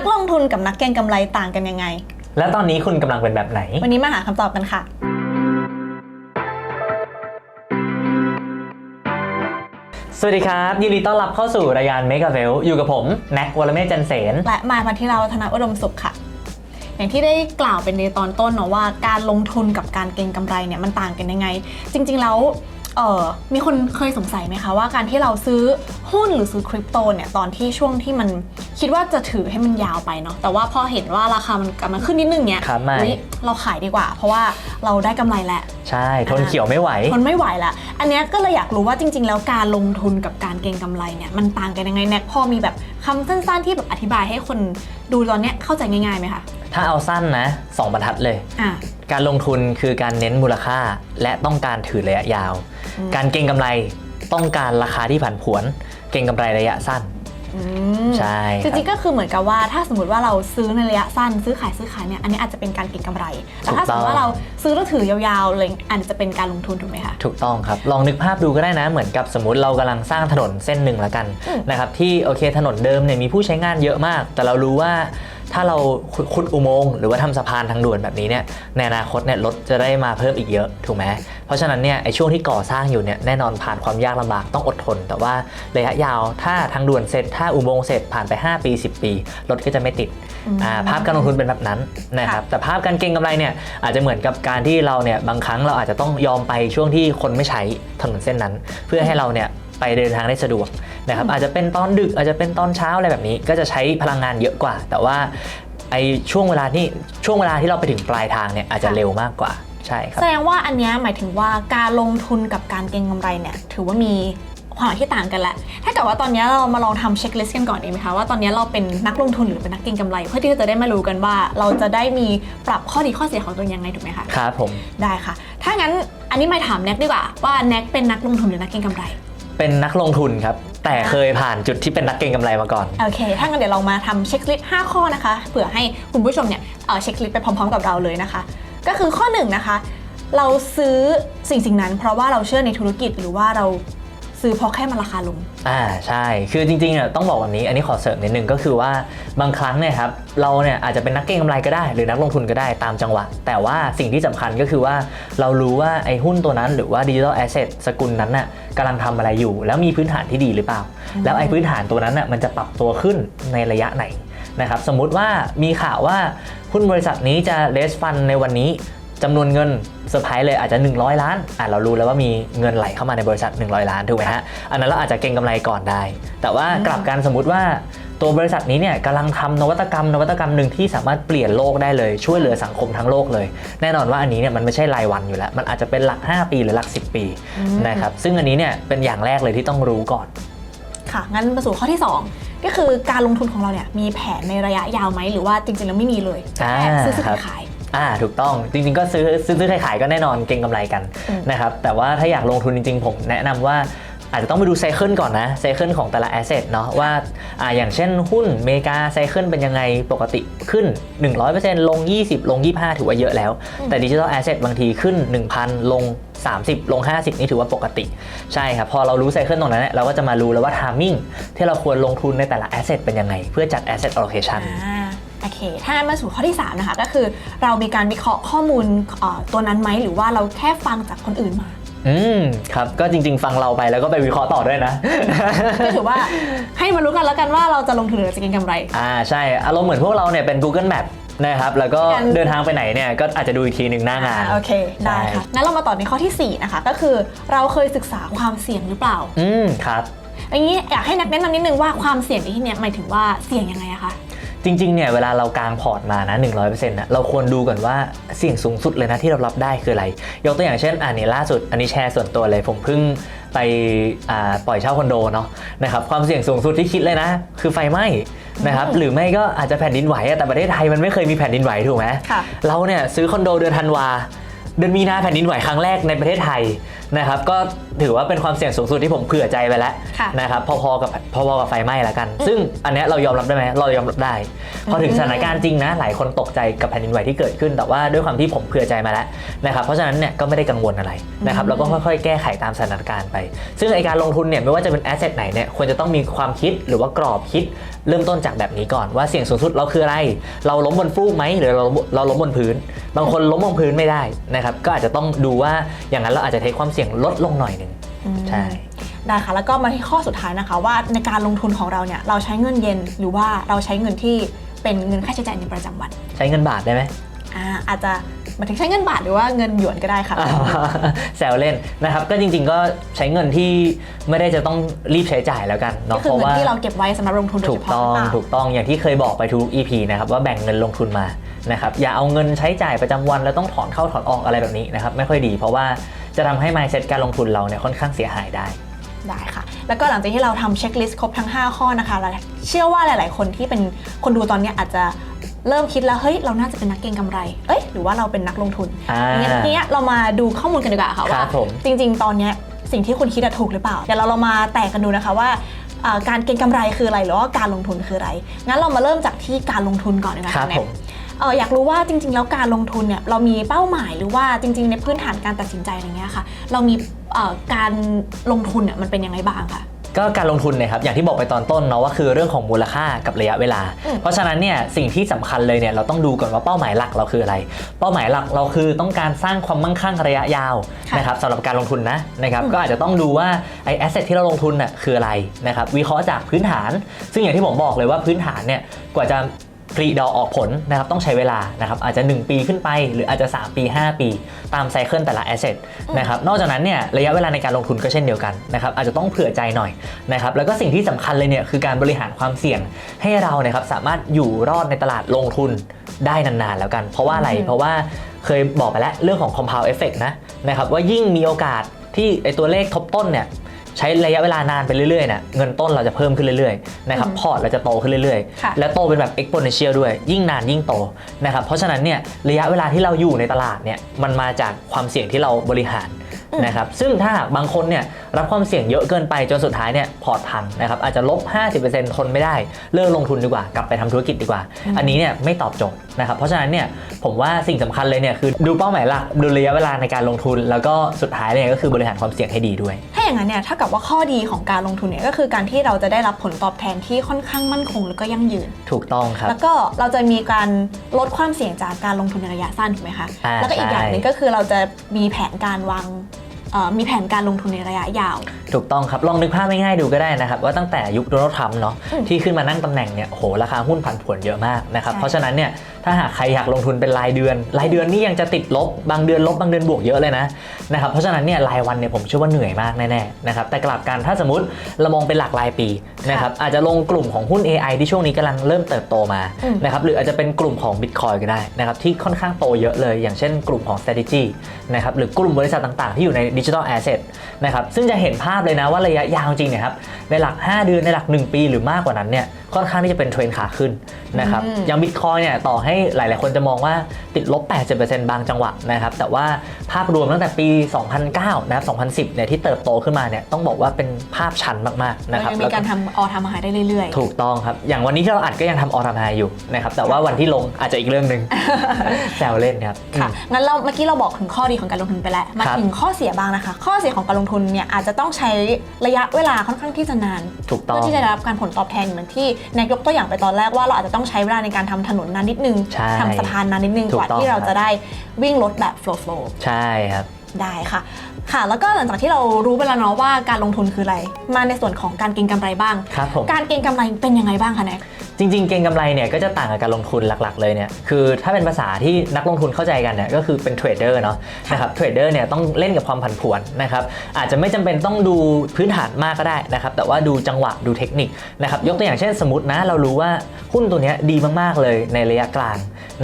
กลงทุนกับนักเก็งกำไรต่างกันยังไง และตอนนี้คุณกำลังเป็นแบบไหน วันนี้มาหาคำตอบกันค่ะ สวัสดีครับ ยินดีต้อนรับเข้าสู่รายการ Make a v e l อยู่กับผม แน็กวลเมศจันเสน และมายพันธิราวัฒนอุดมสุขค่ะ อย่างที่ได้กล่าวเป็นในตอนต้นเนาะว่า การลงทุนกับการเก็งกำไรเนี่ยมันต่างกันยังไง จริงๆแล้ว เออมีคนเคยสงสัยไหมคะว่าการที่เราซื้อหุ้นหรือซื้อคริปโตเนี่ยตอนที่ช่วงที่มันคิดว่าจะถือให้มันยาวไปเนาะแต่ว่าพอเห็นว่าราคามันกลับมาขึ้นนิดนึงเนี่ยครับไม่อุ๊ยเราขายดีกว่า เพราะว่าเราได้กำไรแล้ว ใช่ ทนเขียวไม่ไหว ทนไม่ไหวละ อันเนี้ยก็เลยอยากรู้ว่าจริง ๆ แล้วการลงทุนกับการเก็งกำไรเนี่ยมันต่างกันยังไงแน็กพอมีแบบคำสั้นๆที่แบบอธิบายให้คนดูตอนเนี้ยเข้าใจง่ายๆไหมคะถ้าเอาสั้นนะสองบรรทัดเลย อะการลงทุนคือการเน้นมูลค่า และต้องการถือระยะยาวอืม การเก็งกำไรต้องการราคาที่ผันผวน เก็งกำไรระยะสั้นอืมใช่จริงๆก็คือเหมือนกับว่าถ้าสมมติว่าเราซื้อในระยะสั้น ซื้อขายซื้อขายเนี่ยอันนี้อาจจะเป็นการเก็งกำไรแต่ถ้าสมมติว่าเราซื้อแล้วถือยาวๆเลยอาจจะเป็นการลงทุนถูกไหมคะถูกต้องครับลองนึกภาพดูก็ได้นะเหมือนกับสมมติเรากำลังสร้างถนนเส้นหนึ่งแล้วกันอืมนะครับที่โอเคถนนเดิมเนี่ยมีผู้ใช้งานเยอะมาก แต่เรารู้ว่า ถ้าเราขุดขุดอุโมงค์หรือว่าทำสะพานทางด่วนแบบนี้เนี่ยในอนาคตเนี่ยรถจะได้มาเพิ่มอีกเยอะถูกไหมเพราะฉะนั้นเนี่ยไอ้ช่วงที่ก่อสร้างอยู่เนี่ยแน่นอนผ่านความยากลำบากต้องอดทน แต่ว่าระยะยาวถ้าทางด่วนเสร็จ ถ้าอุโมงค์เสร็จผ่านไป 5 ปี 10 ปี รถก็จะไม่ติดอืมอ่าภาพการลงทุนเป็นแบบนั้นนะครับแต่ภาพการเก็งกำไรเนี่ยอาจจะเหมือนกับการที่เราเนี่ยบางครั้งเราอาจจะต้องยอมไปช่วงที่คนไม่ใช้ถนนเส้นนั้น เพื่อให้เราเนี่ย ไปเดินทางได้สะดวกนะครับอาจจะเป็นตอนดึกอาจจะเป็นตอนเช้าอะไรแบบนี้ ก็จะใช้พลังงานเยอะกว่า แต่ว่าไอช่วงเวลาที่ช่วงเวลาที่เราไปถึงปลายทางเนี่ยอาจจะเร็วมากกว่าใช่ครับแสดงว่าอันเนี้ยหมายถึงว่าการลงทุนกับการเก็งกำไรเนี่ยถือว่ามีความหมายที่ต่างกันแหละ ถ้าเกิดว่าตอนเนี้ยเรามาลองทำเช็คลิสต์กันก่อนดีไหมคะว่าตอนเนี้ยเราเป็นนักลงทุนหรือเป็นนักเก็งกำไร เพื่อที่จะได้มารู้กันว่า เราจะได้มีปรับข้อดีข้อเสียของตัวเองยังไงถูกไหมคะ ครับผม ได้ค่ะ ถ้างั้นอันนี้มาถามแน็กดีกว่าว่าแน็กเป็นนักลงทุนหรือนักเก็งกำไร เป็นนักลงทุนครับ แต่เคยผ่านจุดที่เป็นนักเก็งกำไรมาก่อน โอเค ถ้างั้นเดี๋ยวเรามาทำเช็คลิสต์ 5 ข้อนะคะ เผื่อให้คุณผู้ชมเนี่ยเอ่อเช็คลิสต์ไปพร้อมๆ กับเราเลยนะคะ ก็คือข้อหนึ่งนะคะ เราซื้อสิ่งสิ่งนั้น เพราะว่าเราเชื่อในธุรกิจหรือว่าเรา ซื้อเพราะแค่มันราคาลง อ่าใช่ คือจริงๆอะต้องบอกแบบนี้ อันนี้ขอเสริมนิดนึงก็คือว่าบางครั้งเนี่ยครับเราเนี่ยอาจจะเป็นนักเก็งกำไรก็ได้ หรือนักลงทุนก็ได้ตามจังหวะ แต่ว่าสิ่งที่สำคัญก็คือว่าเรารู้ว่าไอ้หุ้นตัวนั้นหรือว่าดิจิทัลแอสเซทสกุลนั้นน่ะกำลังทำอะไรอยู่ แล้วมีพื้นฐานที่ดีหรือเปล่า แล้วไอ้พื้นฐานตัวนั้นน่ะมันจะปรับตัวขึ้นในระยะไหนนะครับสมมุติว่ามีข่าวว่าหุ้นบริษัทนี้จะเลสฟันในวันนี้ จำนวนเงินเซอร์ไพรส์เลยอาจจะ 100 ล้านอะเรารู้แล้วว่ามีเงินไหลเข้ามาในบริษัท 100 ล้านถูกไหมฮะอันนั้นเราอาจจะเก็งกำไรก่อนได้ แต่ว่ากลับกันสมมติว่าตัวบริษัทนี้เนี่ยกำลังทำนวัตกรรมนวัตกรรมหนึ่งที่สามารถเปลี่ยนโลกได้เลยช่วยเหลือสังคมทั้งโลกเลย แน่นอนว่าอันนี้เนี่ยมันไม่ใช่รายวันอยู่แล้ว มันอาจจะเป็นหลัก 5 ปีหรือหลัก 10 ปีอืมนะครับซึ่งอันนี้เนี่ยเป็นอย่างแรกเลยที่ต้องรู้ก่อน ค่ะ งั้นมาสู่ข้อที่ 2 ก็คือการลงทุนของเราเนี่ยมีแผนในระยะยาวไหมหรือว่าจริงๆแล้วไม่มีเลยอ่าแค่ซื้อซื้อครับขาย อ่าถูกต้องจริงๆก็ซื้อซื้อซื้อขายๆก็แน่นอนเก็งกำไรกันอืมนะครับแต่ว่าถ้าอยากลงทุนจริงๆ ผมแนะนำว่าอาจจะต้องไปดูไซเคิลก่อนนะไซเคิลของแต่ละแอสเซทเนาะว่าอ่าอย่างเช่นหุ้นเมกาไซเคิลเป็นยังไงปกติขึ้น 100%ลง 20 ลง 25 ถือว่าเยอะแล้วอืมแต่ดิจิทัลแอสเซทบางทีขึ้น 1,000 ลง 30 ลง 50 นี่ถือว่าปกติ ใช่ครับ พอเรารู้ไซเคิลตรงนั้นเนี่ยเราก็จะมารู้แล้วว่าทามมิ่งที่เราควรลงทุนในแต่ละแอสเซทเป็นยังไง เพื่อจัด asset allocation อ่าโอเค ถ้างั้นมาสู่ข้อที่ 3 นะคะ ก็คือเรามีการวิเคราะห์ข้อมูลเอ่อตัวนั้นไหมหรือว่าเราแค่ฟังจากคนอื่นมา อืมครับก็จริง ๆ ฟังเราไปแล้วก็ไปวิเคราะห์ต่อด้วยนะ ก็ถือว่าให้มารู้กันแล้วกันว่าเราจะลงทุนหรือเราจะเก็งกำไร อ่าใช่อารมณ์เหมือนพวกเราเนี่ยเป็น Google Map นะครับแล้วก็งั้นเดินทางไปไหนเนี่ยก็อาจจะดูอีกทีหนึ่งหน้างาน อ่าโอเค ได้ค่ะงั้นเรามาต่อในข้อทีสี่4 นะคะ ก็คือเราเคยศึกษาความเสี่ยงหรือเปล่า อืมครับ อย่างนี้อยากให้นักแนะนำนิดนึงว่าความเสี่ยงในที่เนี้ยหมายถึงว่าเสี่ยงยังไงอะคะ จริงๆ เนี่ยเวลาเรากางพอร์ตมานะ 100%นะเราควรดูก่อนว่าเสี่ยงสูงสุดเลยนะที่เรารับได้คืออะไร ยกตัวอย่างเช่นอันนี้ล่าสุดอันนี้แชร์ส่วนตัวเลย ผมเพิ่งไปอ่าปล่อยเช่าคอนโดเนาะนะครับความเสี่ยงสูงสุดที่คิดเลยนะ คือไฟไหม้นะครับอืมหรือไม่ก็อาจจะแผ่นดินไหวอะแต่ประเทศไทยมันไม่เคยมีแผ่นดินไหวถูกไหมค่ะเราเนี่ยซื้อคอนโดเดือนธันวาเดือนมีนาแผ่นดินไหวครั้งแรกในประเทศไทย นะครับก็ถือว่าเป็นความเสี่ยงสูงสุดที่ผมเผื่อใจไปแล้วค่ะนะครับพอๆกับพอๆกับไฟไหม้แล้วกัน ซึ่งอันเนี้ยเรายอมรับได้ไหมเรายอมรับได้ พอถึงอืมสถานการณ์จริงนะ หลายคนตกใจกับแผ่นดินไหวที่เกิดขึ้น แต่ว่าด้วยความที่ผมเผื่อใจมาแล้วนะครับเพราะฉะนั้นเนี่ยก็ไม่ได้กังวลอะไรนะครับแล้วก็ค่อยๆ แก้ไขตามสถานการณ์ไป ซึ่งไอการลงทุนเนี่ยไม่ว่าจะเป็นแอสเซทไหนเนี่ยควรจะต้องมีความคิดหรือว่ากรอบคิดเริ่มต้นจากแบบนี้ก่อนว่าเสี่ยงสูงสุดเราคืออะไร เราล้มบนฟูกไหมหรือเราเราล้มบนพื้น บางคนล้มบนพื้นไม่ได้นะครับก็อาจจะต้องดูว่าอย่างนั้นเราอาจจะเทคความเสี่ยงลดลงหน่อยหนึ่งอืมใช่ได้ค่ะแล้วก็มาที่ข้อสุดท้ายนะคะ ว่าในการลงทุนของเราเนี่ยเราใช้เงินเย็นหรือว่าเราใช้เงินที่เป็นเงินค่าใช้จ่ายในประจำวัน ใช้เงินบาทได้ไหมอ่าอาจจะหมายถึงใช้เงินบาทหรือว่าเงินหยวนก็ได้ค่ะอ่าแซวเล่นนะครับ ก็จริงๆก็ใช้เงินที่ไม่ได้จะต้องรีบใช้จ่ายแล้วกันก็เนาะคืเพอราะเงินว่าที่เราเก็บไว้สำหรับลงทุนโดยถูเฉกพาะต้องหรือเปล่าถูกต้องอย่างที่เคยบอกไปทุก EP นะครับว่าแบ่งเงินลงทุนมานะครับอย่าเอาเงินใช้จ่ายประจำวันแล้วต้องถอนเข้าถอนออกอะไรแบบนี้นะครับไม่ค่อยดี เพราะว่า จะทำให้ mindset การลงทุนเราเนี่ยค่อนข้างเสียหายได้ได้ค่ะ แล้วก็หลังจากที่เราทำเช็คลิสต์ครบทั้ง 5 ข้อนะคะเราเชื่อว่าหลาย ๆ คนที่เป็นคนดูตอนเนี้ยอาจจะเริ่มคิดแล้ว เฮ้ย เราน่าจะเป็นนักเก็งกำไร เอ้ย หรือว่าเราเป็นนักลงทุนอ่างั้นทีเนี้ยเรามาดูข้อมูลกันดีกว่าค่ะครัว่าบผมจริง ๆ ตอนเนี้ยสิ่งที่คุณคิดอะถูกหรือเปล่า เดี๋ยวเราเรามาแตกกันดูนะคะว่าเอ่อการเก็งกำไรคืออะไรหรือว่าการลงทุนคืออะไร งั้นเรามาเริ่มจากที่การลงทุนก่อนดีกว่าครับแน็ผกม เอออยากรู้ว่าจริง ๆ แล้วการลงทุนเนี่ยเรามีเป้าหมายหรือว่าจริง ๆ ในพื้นฐานการตัดสินใจอะไรเงี้ยค่ะ เรามีเอ่อการลงทุนเนี่ยมันเป็นยังไงบ้างคะก็การลงทุนเนี่ยครับอย่างที่บอกไปตอนต้นเนาะว่าคือเรื่องของมูลค่ากับระยะเวลาอืมเพราะฉะนั้นเนี่ยสิ่งที่สำคัญเลยเนี่ยเราต้องดูก่อนว่าเป้าหมายหลักเราคืออะไร เป้าหมายหลักเราคือต้องการสร้างความมั่งคั่งระยะยาวค่ะนะครับสำหรับการลงทุนนะนะครับอืมก็อาจจะต้องดูว่าไอ้แอสเซทที่เราลงทุนน่ะคืออะไรนะครับวิเคราะห์จากพื้นฐาน ซึ่งอย่างที่ผมบอกเลยว่าพื้นฐานเนี่ยกว่าจะ ผลิดอกออกผลนะครับต้องใช้เวลานะครับอาจจะ 1 ปีขึ้นไป หรืออาจจะ 3 ปี 5 ปี ตามไซเคิลแต่ละแอสเซทนะครับนอกจากนั้นเนี่ยระยะเวลาในการลงทุนก็เช่นเดียวกันนะครับอาจจะต้องเผื่อใจหน่อยนะครับแล้วก็สิ่งที่สำคัญเลยเนี่ยคือการบริหารความเสี่ยงให้เราเนี่ยครับสามารถอยู่รอดในตลาดลงทุนได้นานๆแล้วกัน เพราะว่าอะไรอืมเพราะว่าเคยบอกไปแล้วเรื่องของ compound effect นะนะครับว่ายิ่งมีโอกาสที่ไอตัวเลขทบต้นเนี่ย ใช้ระยะเวลานานไปเรื่อยๆเนี่ยเงินต้นเราจะเพิ่มขึ้นเรื่อยๆนะครับอืมพอร์ตเราจะโตขึ้นเรื่อยค่ะๆและโตเป็นแบบ exponential ด้วย ยิ่งนานยิ่งโตนะครับเพราะฉะนั้นเนี่ยระยะเวลาที่เราอยู่ในตลาดเนี่ยมันมาจากความเสี่ยงที่เราบริหารอืม นะครับซึ่งถ้าหากบางคนเนี่ยรับความเสี่ยงเยอะเกินไปจนสุดท้ายเนี่ยพอร์ตพังนะครับอาจจะลบ 50%ทนไม่ได้ เลิกลงทุนดีกว่ากลับไปทำธุรกิจดีกว่า อันนี้เนี่ยไม่ตอบโจทย์นะครับเพราะฉะนั้นเนี่ยผมว่าสิ่งสำคัญเลยเนี่ยคือดูเป้าหมายหลักดูระยะเวลาในการลงทุน แล้วก็สุดท้ายเนี่ยก็คือบริหารความเสี่ยงให้ดีด้วย ถ้าอย่างนั้นเนี่ยถ้ากับว่าข้อดีของการลงทุนเนี่ยก็คือการที่เราจะได้รับผลตอบแทนที่ค่อนข้างมั่นคงแล้วก็ยั่งยืน ถูกต้องครับ แล้วก็เราจะมีการลดความเสี่ยงจากการลงทุนในระยะสั้นถูกไหมคะอ่าแล้วก็อีกใช่อย่างหนึงก็คือเราจะมีแผนการวางเอ่อ มีแผนการลงทุนในระยะยาว ถูกต้องครับ ลองนึกภาพง่ายๆดูก็ได้นะครับ ว่าตั้งแต่ยุคโดนัลด์ทรัมป์เนาะอืมที่ขึ้นมานั่งตำแหน่งเนี่ยโอ้โหราคาหุ้นผันผวนเยอะมากนะครับใช่เพราะฉะนั้นเนี่ยถ้าหากใครอยากลงทุนเป็นรายเดือน รายเดือนนี่ยังจะติดลบบางเดือนลบบางเดือนบวกเยอะเลยนะนะครับเพราะฉะนั้นเนี่ยรายวันเนี่ยผมเชื่อว่าเหนื่อยมากแน่ๆนะครับแต่กลับกันถ้าสมมติเรามองเป็นหลักรายปีนะครับอาจจะลงกลุ่มของหุ้น AI ที่ช่วงนี้กำลังเริ่มเติบโตมาอืมนะครับหรืออาจจะเป็นกลุ่มของ Bitcoin ก็ได้นะครับที่ค่อนข้างโตเยอะเลย อย่างเช่น กลุ่มของ strategy นะครับหรือกลุ่มบริษัทต่างๆ ที่อยู่ใน digital asset นะครับซึ่งจะเห็นภาพเลยนะว่าระยะยาวจริงเนี่ยครับในหลัก 5 เดือนในหลัก 1 ปีหรือมากกว่านั้นเนี่ยค่อนข้างที่จะเป็นเทรนขาขึ้นนะครับอืมอย่าง Bitcoin เนี่ยต่อให้หลาย ๆ คนจะมองว่าติดลบ 80%บางจังหวะนะครับแต่ว่าภาพรวมตั้งแต่ปี 2009 นะครับ 2010 เนี่ยที่เติบโตขึ้นมาเนี่ยต้องบอกว่าเป็นภาพชันมาก ๆ นะครับเรายังแล้มีวก็การทำออทำอาหารได้เรื่อย ๆ ถูกต้องครับ อย่างวันนี้ที่เราอัดก็ยังทำออทามไฮอยู่นะครับแต่ว่าวันที่ลงอาจจะอีกเรื่องหนึ่งแซวเล่นครับค่ะงั้นเราเมื่อกี้เราบอกถึงข้อดีของการลงทุนไปแล้วมาครับถึงข้อเสียบ้างนะคะ ข้อเสียของการลงทุนเนี่ยอาจจะต้องใช้ระยะเวลาค่อนข้างที่จะนานถูกต้อเพื่งอที่จะได้รับการผลตอบแทนเหมือนที่นายยกตัวอย่างไปตอนแรกว่าเราอาจจะต้องใช้เวลาในการทำถนนนานนิดนึงใช่ทำสะพานนานนิดนึงถูกกว่าต้องที่เราครับ จะได้วิ่งรถแบบ flow flow ใช่ครับ ได้ค่ะ ค่ะ แล้วก็หลังจากที่เรารู้ไปแล้วเนาะว่าการลงทุนคืออะไร มาในส่วนของการเก็งกำไรบ้าง ครับผม การเก็งกำไรเป็นยังไงบ้างคะแน็ก จริง ๆ เก็งกำไรเนี่ยก็จะต่างกับการลงทุนหลักๆ เลยเนี่ยคือถ้าเป็นภาษาที่นักลงทุนเข้าใจกันเนี่ยก็คือเป็นเทรดเดอร์เนาะค่ะนะครับเทรดเดอร์เนี่ยต้องเล่นกับความผันผวนนะครับอาจจะไม่จำเป็นต้องดูพื้นฐานมากก็ได้นะครับแต่ว่าดูจังหวะดูเทคนิคนะครับยกตัวอย่างเช่นสมมตินะเรารู้ว่าหุ้นตัวเนี้ยดีมากๆเลยในระยะกลาง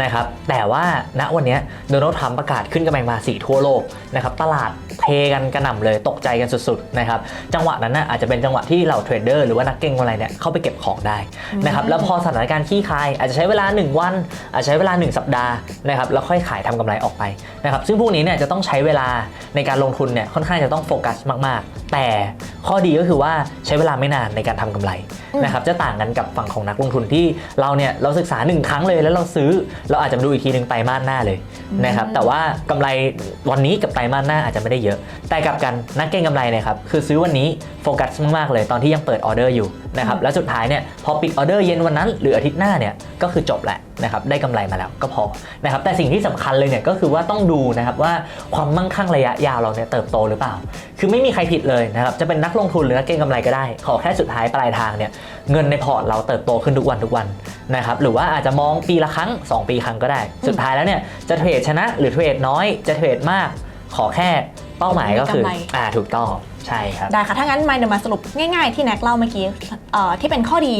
นะครับ แต่ว่าณวันเนี้โดนัลด์ทรัมป์ประกาศขึ้นกำแพงภาษีทั่วโลกนะครับ ตลาดเทกันกระหน่ำเลยตกใจกันสุดๆนะครับ จังหวะนั้นน่ะอาจจะเป็นจังหวะที่เหล่าเทรดเดอร์หรือว่านักเก็งกำไรเนี่ยเข้าไปเก็บของได้นะครับ แล้วพอสถานการณ์ขี้คาย อาจจะใช้เวลา 1 วัน อาจจะใช้เวลา 1 สัปดาห์นะครับ แล้วค่อยขายทำกำไรออกไปนะครับ ซึ่งพวกนี้เนี่ยจะต้องใช้เวลาในการลงทุนเนี่ยค่อนข้างจะต้องโฟกัสมากๆ แต่ข้อดีก็คือว่าใช้เวลาไม่นานในการทำกำไรอืมนะครับ จะต่างกันกับฝั่งของนักลงทุนที่เราเนี่ยเราศึกษาหนึ่งครั้งเลยแล้วเราซื้อเราอาจจะมาดูอีกทีหนึ่งไตรมาสหน้าเลยนะครับแต่ว่ากำไรวันนี้กับไตรมาสหน้าอาจจะไม่ได้เยอะ แต่กลับกันนักเก็งกำไรเนะครับคือซื้อวันนี้โฟกัสมากๆเลยตอนที่ยังเปิดออเดอร์อยู่ นะครับแล้วสุดท้ายเนี่ยพอปิดออเดอร์เย็นวันนั้น หรืออาทิตย์หน้าเนี่ยก็คือจบแหละนะครับได้กำไรมาแล้วก็พอนะครับแต่สิ่งที่สำคัญเลยเนี่ยก็คือว่าต้องดูนะครับว่าความมั่งคั่งระยะยาวเราเนี่ยเติบโตหรือเปล่า คือไม่มีใครผิดเลยนะครับจะเป็นนักลงทุนหรือนักเก็งกำไรก็ได้ ขอแค่สุดท้ายปลายทางเนี่ยเงินในพอร์ตเราเติบโตขึ้นทุกวันทุกวันนะครับหรือว่าอาจจะมองปีละครั้ง 2 ปีครั้งก็ได้ สุดท้ายแล้วเนี่ยจะเทรดชนะหรือเทรดน้อยจะเทรดมากขอแค่เป้าหมายก็คือมีกำไรอ่าถูกต้อง ใช่ครับ ได้ค่ะ ถ้างั้นมาเดี๋ยวมาสรุปง่ายๆที่แน็กเล่าเมื่อกี้ที่เป็นข้อดี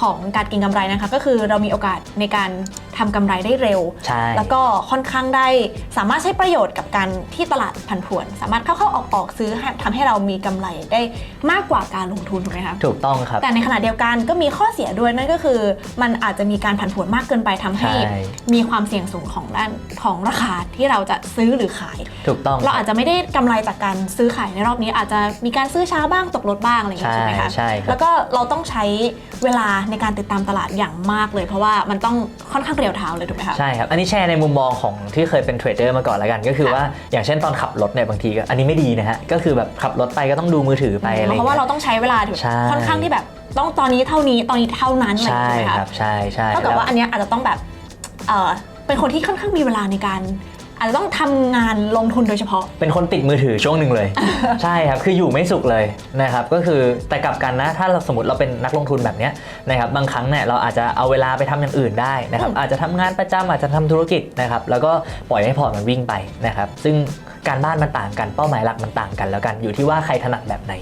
ของการกินกำไรนะคะ ก็คือเรามีโอกาสในการ ทำกำไรได้เร็ว ใช่ แล้วก็ค่อนข้างได้สามารถใช้ประโยชน์กับการที่ตลาดผันผวน สามารถเข้าๆออกๆซื้อให้ทำให้เรามีกำไรได้มากกว่าการลงทุนถูกไหมคะ ถูกต้องครับ แต่ในขณะเดียวกันก็มีข้อเสียด้วยนั่นก็คือ มันอาจจะมีการผันผวนมากเกินไปทำให้ ใช่ มีความเสี่ยงสูงของด้านของราคาที่เราจะซื้อหรือขาย ถูกต้องเราอาจจะไม่ได้กำไรจากการซื้อขายในรอบนี้อาจจะมีการซื้อช้าบ้างตกรถบ้างอะไรอย่างเงี้ยใช่ใช่ไหมคะ ใช่ครับแล้วก็เราต้องใช้เวลาในการติดตามตลาดอย่างมากเลย เพราะว่ามันต้องค่อนข้างเรียวเท้าเลยถูกไหมคะ ใช่ครับ อันนี้แชร์ในมุมมองของที่เคยเป็นเทรดเดอร์มาก่อนแล้วกัน ก็คือค่ะว่าอย่างเช่นตอนขับรถเนี่ยบางทีก็อันนี้ไม่ดีนะฮะ ก็คือแบบขับรถไปก็ต้องดูมือถือไปอะไรอย่งเพราะว่างี้ยเราต้องใช้เวลาแบบใช่ค่อนข้างที่แบบต้องตอนนี้เท่านี้ตอนนี้เท่านั้นอะไรอย่างใช่เงี้ยใช่ไหมครัคะบใช่ใช่เท่ากับแล้วว่าอันเนี้ยอาจจะต้องแบบเออเป็นคนที่ค่อนข้างมีเวลาในการ อาจจะต้องทำงานลงทุนโดยเฉพาะ เป็นคนติดมือถือช่วงหนึ่งเลย ใช่ครับ คืออยู่ไม่สุขเลยนะครับ ก็คือแต่กลับกันนะ ถ้าเราสมมติเราเป็นนักลงทุนแบบเนี้ยนะครับ บางครั้งเนี่ยเราอาจจะเอาเวลาไปทำอย่างอื่นได้นะครับอืมอาจจะทำงานประจำอาจจะทำธุรกิจนะครับ แล้วก็ปล่อยให้พอร์ตมันวิ่งไปนะครับ ซึ่งการบ้านมันต่างกัน เป้าหมายหลักมันต่างกันแล้วกัน อยู่ที่ว่าใครถนัดแบบไหน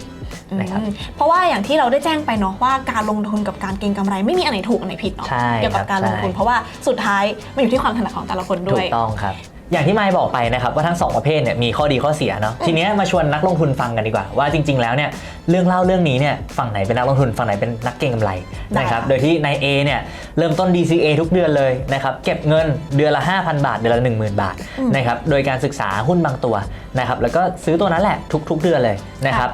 นะครับ อืมเพราะว่าอย่างที่เราได้แจ้งไปเนาะว่าการลงทุนกับการเก็งกำไรไม่มีอันไหนถูกอันไหนผิดเนาะใช่เกี่ยวกับการลงทุนใช่ เพราะว่าสุดท้ายมันอยู่ที่ความถนัดของแต่ละคนด้ถูวย กต้องครับ อย่างที่ไมค์บอกไปนะครับว่าทั้งสองประเภทเนี่ยมีข้อดีข้อเสียเนาะทีเนี้ยมาชวนนักลงทุนฟังกันดีกว่า ว่าจริง ๆ แล้วเนี่ยเรื่องเล่าเรื่องนี้เนี่ยฝั่งไหนเป็นนักลงทุนฝั่งไหนเป็นนักเก็งกำไรได้นะครับค่ะโดยที่นาย A เนี่ยเริ่มต้น DCA ทุกเดือนเลยนะครับเก็บเงินเดือนละ 5,000 บาทเดือนละ 10,000 บาทนะครับโดยการศึกษาหุ้นบางตัวนะครับแล้วก็ซื้อตัวนั้นแหละทุก ๆ เดือนเลยนะครับ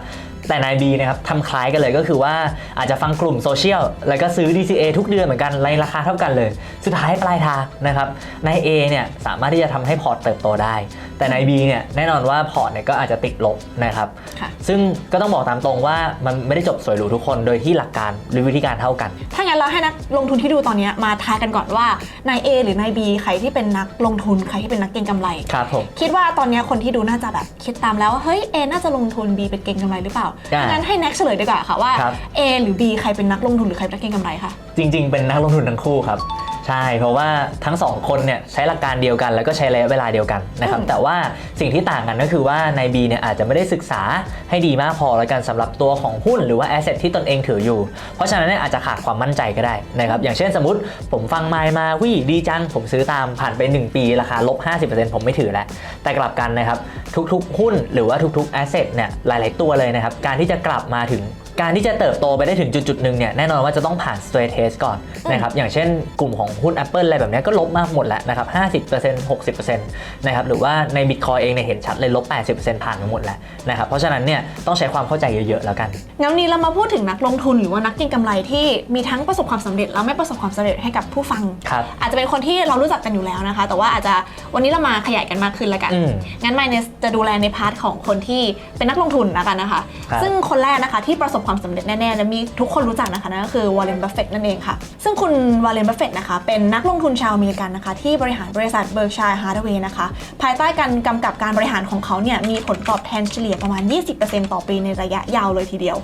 แต่นาย B นะครับทำคล้ายกันเลยก็คือว่าอาจจะฟังกลุ่มโซเชียลแล้วก็ซื้อ DCA ทุกเดือนเหมือนกันในราคาเท่ากันเลย สุดท้ายปลายทางนะครับนาย A เนี่ยสามารถที่จะทำให้พอร์ตเติบโตได้ แต่นาย B เนี่ยแน่นอนว่าพอร์ตเนี่ยก็อาจจะติดลบนะครับค่ะซึ่งก็ต้องบอกตามตรงว่ามันไม่ได้จบสวยหรูทุกคนโดยที่หลักการหรือวิธีการเท่ากัน ถ้างั้นเราให้นักลงทุนที่ดูตอนเนี้ยมาทายกันก่อนว่านาย A หรือนาย B ใครที่เป็นนักลงทุนใครที่เป็นนักเก็งกำไรครับผมคิดว่าตอนเนี้ยคนที่ดูน่าจะแบบคิดตามแล้วว่าเฮ้ย A น่าจะลงทุน B เป็นเก็งกำไรหรือเปล่าอ่างั้นให้แน็กเฉลยดีกว่าค่ะว่า ครับ A หรือ B ใครเป็นนักลงทุนหรือใครเป็นนักเก็งกำไรคะจริง ๆ เป็นนักลงทุนทั้งคู่ครับ ใช่ เพราะว่าทั้งสองคนเนี่ยใช้หลักการเดียวกัน แล้วก็ใช้ระยะเวลาเดียวกันนะครับอืมแต่ว่าสิ่งที่ต่างกันก็คือว่านายบีเนี่ยอาจจะไม่ได้ศึกษาให้ดีมากพอแล้วกันสำหรับตัวของหุ้นหรือว่าแอสเซทที่ตนเองถืออยู่ เพราะฉะนั้นเนี่ยอาจจะขาดความมั่นใจก็ได้นะครับอย่างเช่นสมมติผมฟังไมล์มาวิดีจังผมซื้อตามผ่านไป 1 ปีราคาลบ 50%ผมไม่ถือแล้ว แต่กลับกันนะครับทุกๆ หุ้นหรือว่าทุกๆแอสเซทเนี่ยหลาย ๆตัวเลยนะครับการที่จะกลับมาถึง การที่จะเติบโตไปได้ถึงจุดๆหนึ่งเนี่ยแน่นอนว่าจะต้องผ่าน stress test ก่อนนะครับอย่างเช่นกลุ่มของหุ้น Apple อะไรแบบเนี้ยก็ลบมากหมดแล้วนะครับ 50% 60%นะครับหรือว่าใน Bitcoin เองเนี่ยเห็นชัดเลยลบ 80%ผ่านไปหมดแล้วนะครับเพราะฉะนั้นเนี่ยต้องใช้ความเข้าใจเยอะๆแล้วกันงั้นวันนี้เรามาพูดถึงนักลงทุนหรือว่านักเก็งกำไรที่มีทั้งประสบความสำเร็จแล้วไม่ประสบความสำเร็จให้กับผู้ฟังครับอาจจะเป็นคนที่เรารู้จักกันอยู่แล้วนะคะ แต่ว่าอาจจะวันนี้เรามาขยายกันมากขึ้นละกันอืมงั้นไมเนสจะดูแลในพาร์ทของคนที่เป็นนักลงทุนแล้วกันนะคะครับซึ่งคนแรกนะคะที่ประสบความสำเร็จแน่ๆและมีทุกคนรู้จักนะคะนั่นก็คือวอร์เรนบัฟเฟตนั่นเองค่ะ ซึ่งคุณวอร์เรนบัฟเฟตนะคะเป็นนักลงทุนชาวอเมริกันนะคะ ที่บริหารบริษัทเบิร์กชัยฮาร์ดเวย์นะคะ ภายใต้การกำกับการบริหารของเขาเนี่ยมีผลตอบแทนเฉลี่ยประมาณ 20%ต่อปีในระยะยาวเลยทีเดียว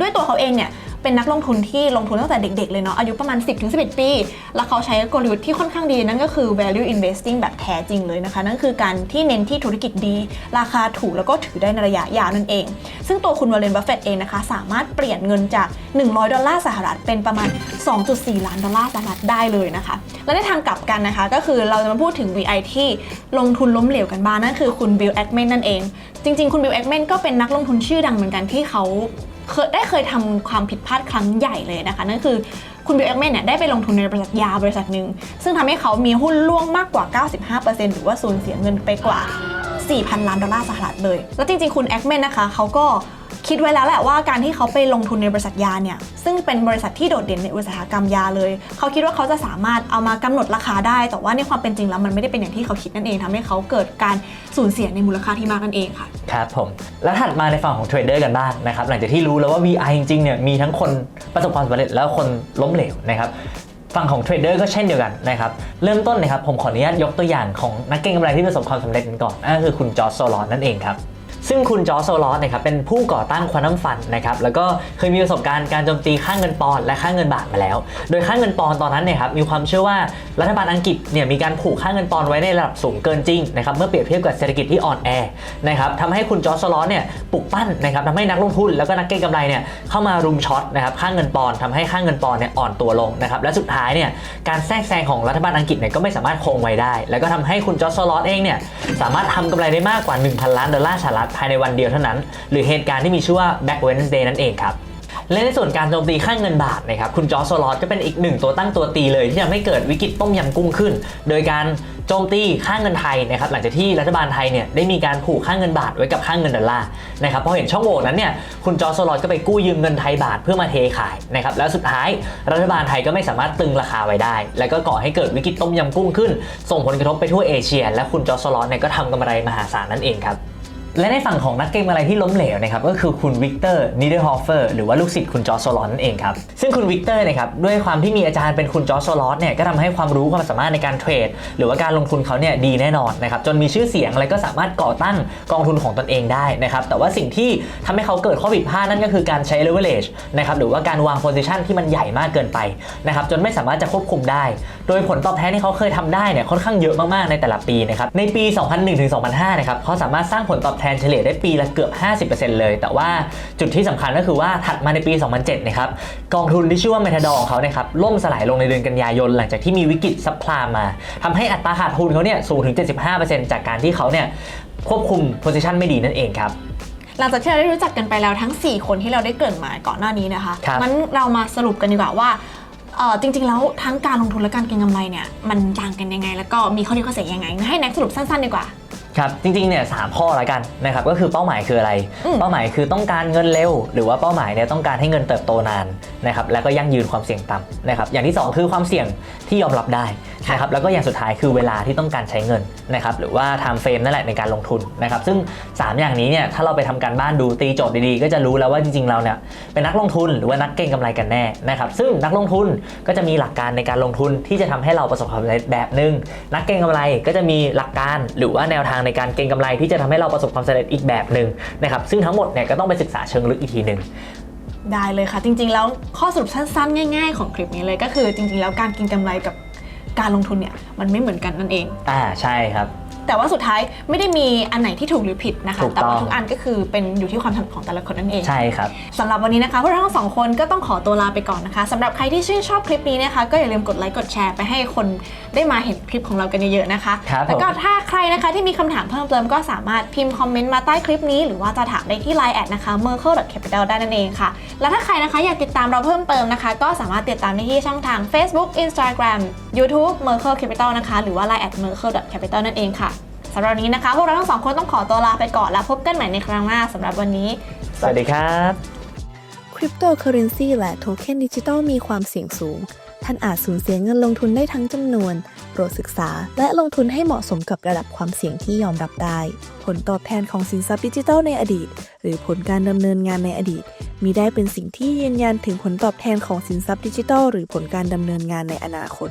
ด้วยตัวเขาเองเนี่ย เป็นนักลงทุนที่ลงทุนตั้งแต่เด็ก ๆ เลยเนาะอายุประมาณ 10-11 ปี แล้วเขาใช้กลยุทธ์ที่ค่อนข้างดีนั่นก็คือ value investing แบบแท้จริงเลยนะคะ นั่นคือการที่เน้นที่ธุรกิจดี ราคาถูกแล้วก็ถือได้ในระยะยาวนั่นเอง ซึ่งตัวคุณวอร์เรนบัฟเฟตเองนะคะ สามารถเปลี่ยนเงินจาก 100 ดอลลาร์สหรัฐเป็นประมาณ 2.4 ล้านดอลลาร์สหรัฐได้เลยนะคะ และในทางกลับกันนะคะ ก็คือเราจะมาพูดถึง VI ที่ลงทุนล้มเหลวกันบ้างนั่นคือคุณบิลแอคแมนนั่นเอง จริง ๆ คุณบิลแอคแมนก็เป็นนักลงทุนชื่อดังเหมือนกันที่เขา เคยได้เคยทำความผิดพลาดครั้งใหญ่เลยนะคะ นั่นคือคุณบิลแอ็กแมนเนี่ยได้ไปลงทุนในบริษัทยาบริษัทหนึ่ง ซึ่งทำให้เขามีหุ้นร่วงมากกว่า 95%หรือว่าสูญเสียเงินไปกว่า 4,000 ล้านดอลลาร์สหรัฐเลย แล้วจริงๆ คุณแอคแมนนะคะ เขาก็ คิดไว้แล้วแหละว่าการที่เขาไปลงทุนในบริษัทยาเนี่ยซึ่งเป็นบริษัทที่โดดเด่นในอุตสาหกรรมยาเลย เขาคิดว่าเขาจะสามารถเอามากำหนดราคาได้ แต่ว่าในความเป็นจริงแล้วมันไม่ได้เป็นอย่างที่เขาคิดนั่นเองทำให้เขาเกิดการสูญเสียในมูลค่าที่มากนั่นเองค่ะครับผมแล้วถัดมาในฝั่งของเทรดเดอร์กันบ้างนะครับหลังจากที่รู้แล้วว่า VI จริงๆเนี่ยมีทั้งคนประสบความสำเร็จแล้วคนล้มเหลวนะครับฝั่งของเทรดเดอร์ก็เช่นเดียวกันนะครับ เริ่มต้นนะครับผมขออนุญาตยกตัวอย่างของนักเก็งกำไรที่ประสบความสำเร็จกันก่อนนั่นก็คือคุณจอร์จโซลอนนั่นเองครับ ซึ่งคุณจอร์จโซลอสนะครับเป็นผู้ก่อตั้งควอนตัมฟันนะครับแล้วก็เคยมีประสบการณ์การโจมตีค่าเงินปอนด์และค่าเงินบาทมาแล้ว โดยค่าเงินปอนด์ตอนนั้นเนี่ยครับมีความเชื่อว่ารัฐบาลอังกฤษเนี่ยมีการผูกค่าเงินปอนด์ไว้ในระดับสูงเกินจริงนะครับเมื่อเปรียบเทียบกับเศรษฐกิจที่อ่อนแอนะครับทำให้คุณจอร์จโซลอสเนี่ยปลุกปั้นนะครับทำให้นักลงทุนแล้วก็นักเก็งกำไรเนี่ยเข้ามารุมช็อตนะครับค่าเงินปอนด์ทำให้ค่าเงินปอนด์เนี่ยอ่อนตัวลงนะครับและสุดท้ายเนี่ยการแทรกแซงของรัฐบาลอังกฤษเนี่ยก็ไม่สามารถคงไว้ได้ แล้วก็ทำให้คุณจอร์จโซลอสเองเนี่ยสามารถทำกำไรได้มากกว่า 1,000 ล้านดอลลาร์สหรัฐภายในวันเดียวเท่านั้น หรือเหตุการณ์ที่มีชื่อว่า Black Wednesday นั่นเองครับและในส่วนการโจมตีค่าเงินบาทนะครับคุณจอร์จโซลอสก็เป็นอีกหนึ่งตัวตั้งตัวตีเลย ที่ทำให้เกิดวิกฤตต้มยำกุ้งขึ้น โดยการโจมตีค่าเงินไทยนะครับหลังจากที่รัฐบาลไทยเนี่ยได้มีการผูกค่าเงินบาทไว้กับค่าเงินดอลลาร์นะครับพอเห็นช่องโหว่นั้นเนี่ยคุณจอร์จโซลอสก็ไปกู้ยืมเงินไทยบาทเพื่อมาเทขายนะครับแล้วสุดท้ายรัฐบาลไทยก็ไม่สามารถตึงราคาไว้ได้ แล้วก็ก่อให้เกิดวิกฤตต้มยำกุ้งขึ้น ส่งผลกระทบไปทั่วเอเชีย และคุณจอร์จโซลอสเนี่ยก็ทำกำไรมหาศาลนั่นเองครับ และในฝั่งของนักเกมอะไรที่ล้มเหลวนะครับก็คือคุณวิกเตอร์นิเดอร์ฮอฟเฟอร์หรือว่าลูกศิษย์คุณจอร์โซลอนนั่นเองครับซึ่งคุณวิกเตอร์นะครับด้วยความที่มีอาจารย์เป็นคุณจอร์โซลอนเนี่ยก็ทำให้ความรู้ความสามารถในการเทรด หรือว่าการลงทุนเขาเนี่ยดีแน่นอนนะครับจนมีชื่อเสียงและก็สามารถก่อตั้งกองทุนของตนเองได้นะครับแต่ว่าสิ่งที่ทำให้เขาเกิดข้อผิดพลาดนั่นก็คือการใช้ leverage นะครับหรือว่าการวาง position ที่มันใหญ่มากเกินไปนะครับจนไม่สามารถจะควบคุมได้ โดยผลตอบแทนที่เขาเคยทำได้เนี่ยค่อนข้างเยอะมากๆในแต่ละปีนะครับในปี 2001-2005นะครับเขาสามารถสร้างผลตอบแทนเฉลี่ยได้ปีละเกือบ 50%เลย แต่ว่าจุดที่สำคัญก็คือว่าถัดมาในปี 2007นะครับกองทุนที่ชื่อว่าเมทาดอของเขานะครับล่มสลายลงในเดือนกันยายน หลังจากที่มีวิกฤตซัพพลายมาทำให้อัตราขาดทุนเขาเนี่ยสูงถึง 75%จากการที่เขาเนี่ยควบคุม position ไม่ดีนั่นเองครับหลังจากที่เราได้รู้จักกันไปแล้วทั้ง 4 คนที่เราได้เกริ่นมาก่อนหน้านี้นะคะครับงั้นเรามาสรุปกันดีกว่าว่าเอ่อจริงๆ แล้วทั้งการลงทุนและการเก็งกำไรเนี่ยมันต่างกันยังไง แล้วก็มีข้อดีข้อเสียยังไง ให้แน็กสรุปสั้นๆ ดีกว่า ครับจริงๆเนี่ยสามข้อละกันนะครับก็คือเป้าหมายคืออะไร อืม เป้าหมายคือต้องการเงินเร็ว หรือว่าเป้าหมายเนี่ยต้องการให้เงินเติบโตนานนะครับแล้วก็ยั่งยืนความเสี่ยงต่ำนะครับอย่างที่สองคือความเสี่ยงที่ยอมรับได้นะครับแล้วก็อย่างสุดท้ายคือเวลาที่ต้องการใช้เงินนะครับหรือว่า time frame นั่นแหละในการลงทุนนะครับซึ่ง3อย่างนี้เนี่ยถ้าเราไปทำการบ้านดูตีโจทย์ดีๆ ก็จะรู้แล้วว่าจริงๆเราเนี่ยเป็นนักลงทุนหรือว่านักเก็งกำไรกันแน่นะครับซึ่งนักลงทุนก็จะมีหลักการในการลงทุนที่จะทำให้เราประสบความสำเร็จแบบหนึ่งนักเก็งกำไรก็จะมีหลักการหรือว่าแนวทางในการเก็งกำไรที่จะทำให้เราประสบความสำเร็จอีกแบบหนึ่งนะครับซึ่งทั้งหมดเนี่ยก็ต้องไปศึกษาเชิงลึกอีกทีหนึ่งได้เลยค่ะ จริงๆ แล้วข้อสรุปสั้นๆ ง่ายๆ ของคลิปนี้เลยก็คือจริงๆ แล้วการเก็งกำไรกับการลงทุนเนี่ยมันไม่เหมือนกันนั่นเอง อ่าใช่ครับ แต่ว่าสุดท้ายไม่ได้มีอันไหนที่ถูกหรือผิดนะคะ ถูกแต่ว่าต้องทุกอันก็คือเป็นอยู่ที่ความถนัดของแต่ละคนนั่นเอง ใช่ครับ สำหรับวันนี้นะคะพวกเราทั้งสองคนก็ต้องขอตัวลาไปก่อนนะคะสำหรับใครที่ชื่นชอบคลิปนี้นะคะ ก็อย่าลืมกดไลค์กดแชร์ไปให้คนได้มาเห็นคลิปของเรากันเยอะๆนะคะ ครับผมแล้วก็ถ้าใครนะคะที่มีคำถามเพิ่มเติมก็สามารถพิมพ์คอมเมนต์มาใต้คลิปนี้ หรือว่าจะถามได้ที่ Line แอดนะคะ merkle.capital ได้นั่นเองค่ะ และถ้าใครนะคะอยากติดตามเราเพิ่มเติมนะคะ ก็สามารถติดตามได้ที่ช่องทาง Facebook Instagram YouTube merkle capital นะคะ หรือว่า Line แอด merkle.capital นั่นเองค่ะ สำหรับวันนี้นะคะ พวกเราทั้งสองคนต้องขอตัวลาไปก่อนแล้วพบกันใหม่ในครั้งหน้าสำหรับวันนี้ สวัสดีครับคริปโตเคอเรนซีและโทเค็นดิจิตอลมีความเสี่ยงสูง ท่านอาจสูญเสียเงินลงทุนได้ทั้งจำนวน โปรดศึกษา และลงทุนให้เหมาะสมกับระดับความเสี่ยงที่ยอมรับได้ ผลตอบแทนของสินทรัพย์ดิจิทัลในอดีต หรือผลการดำเนินงานในอดีต มีได้เป็นสิ่งที่ยืนยันถึงผลตอบแทนของสินทรัพย์ดิจิทัลหรือผลการดำเนินงานในอนาคต